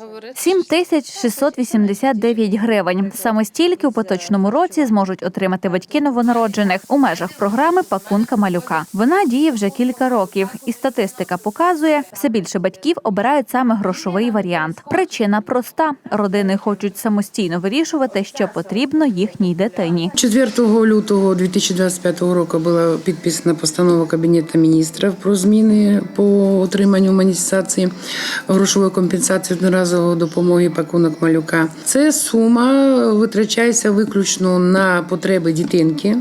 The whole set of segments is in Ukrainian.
Говорити, 7 тисяч 689 гривень. Саме стільки у поточному році зможуть отримати батьки новонароджених у межах програми Пакунка малюка. Вона діє вже кілька років, і статистика показує, все більше батьків обирають саме грошовий варіант. Причина проста: родини хочуть самостійно вирішувати, що потрібно їхній дитині. 4 лютого 2025 року була підписана постанова Кабінету міністрів про зміни по отриманню монетизації грошової компенсації одноразової допомоги пакунок малюка. Це сума витрачається виключно на потреби дитинки.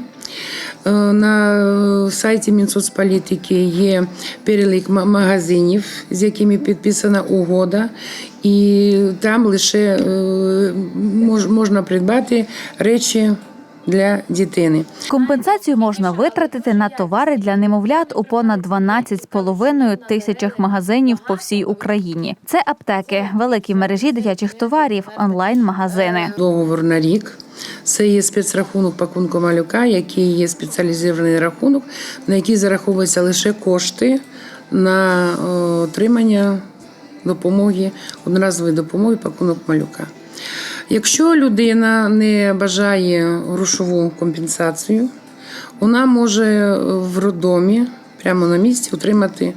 Е, На сайті Мінсоцполітики є перелік магазинів, з якими підписана угода, і там лише е, можна придбати речі для дитини. Компенсацію можна витратити на товари для немовлят у понад 12,5 тисячах магазинів по всій Україні. Це аптеки, великі мережі дитячих товарів, онлайн-магазини. Договор на рік. Це є спецрахунок пакунку малюка, який є спеціалізований рахунок, на який зараховуються лише кошти на отримання допомоги, одноразової допомоги пакунок малюка. Якщо людина не бажає грошову компенсацію, вона може в роддомі прямо на місці отримати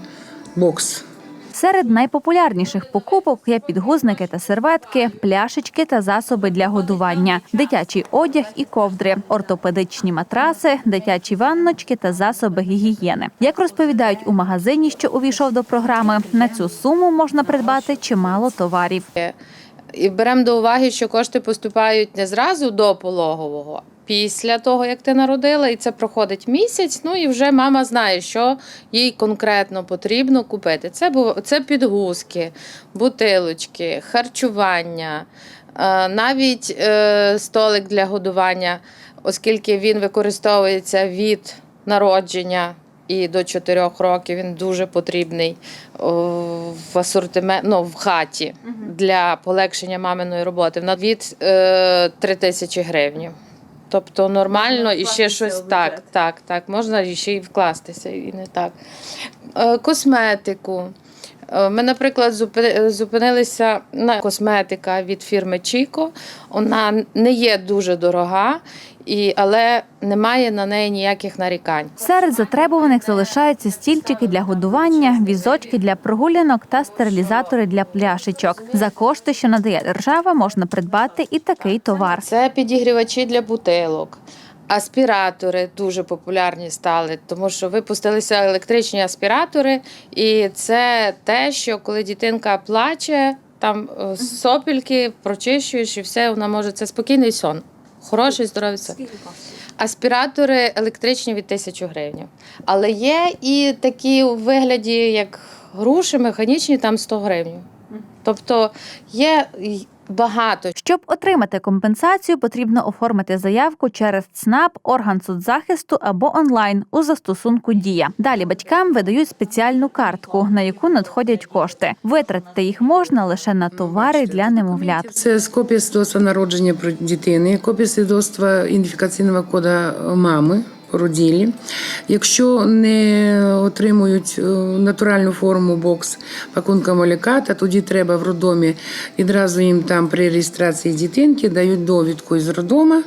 бокс. Серед найпопулярніших покупок є підгузники та серветки, пляшечки та засоби для годування, дитячий одяг і ковдри, ортопедичні матраси, дитячі ванночки та засоби гігієни. Як розповідають у магазині, що увійшов до програми, на цю суму можна придбати чимало товарів. І беремо до уваги, що кошти поступають не зразу до пологового, після того, як ти народила, і це проходить місяць. Ну і вже мама знає, що їй конкретно потрібно купити. Це це підгузки, бутилочки, харчування, е, навіть е, столик для годування, оскільки він використовується від народження. І до 4 років він дуже потрібний в асортимент, ну, в хаті для полегшення маминої роботи. На від е, 3 тисячі гривень. Тобто нормально і ще щось так, так, так, можна ще й вкластися, і не так. Е, косметику. Е, Ми, наприклад, зупи- зупинилися на косметика від фірми Чіко. Вона не є дуже дорога, і, але немає на неї ніяких нарікань. Серед затребуваних залишаються стільчики для годування, візочки для прогулянок та стерилізатори для пляшечок. За кошти, що надає держава, можна придбати і такий товар. Це підігрівачі для бутилок. Аспіратори дуже популярні стали, тому що випустилися електричні аспіратори, і це те, що коли дитинка плаче, там е, сопільки прочищуєш і все, вона може це спокійний сон. Хороший здоровий сон. Аспіратори електричні від 1000 гривень. Але є і такі у вигляді, як груші, механічні, там 100 гривень. Тобто є багато Щоб отримати компенсацію, потрібно оформити заявку через ЦНАП, орган соцзахисту або онлайн у застосунку Дія. Далі батькам видають спеціальну картку, на яку надходять кошти. Витратити їх можна лише на товари для немовлят. Це з копія свідоцтва народження про дитини, копія свідоцтва ідентифікаційного коду мами роділі. Якщо не отримують е, натуральну форму бокс пакунка моліката, то тоді треба в роддомі відразу їм там при реєстрації дитинки дають довідку із роддома,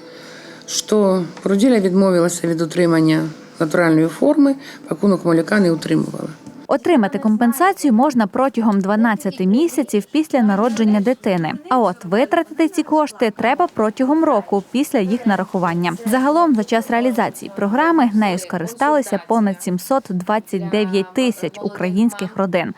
що породілля відмовилася від отримання натуральної форми, пакунок моліка не отримувала. Отримати компенсацію можна протягом 12 місяців після народження дитини. А от витратити ці кошти треба протягом року після їх нарахування. Загалом за час реалізації програми нею скористалися понад 729 тисяч українських родин.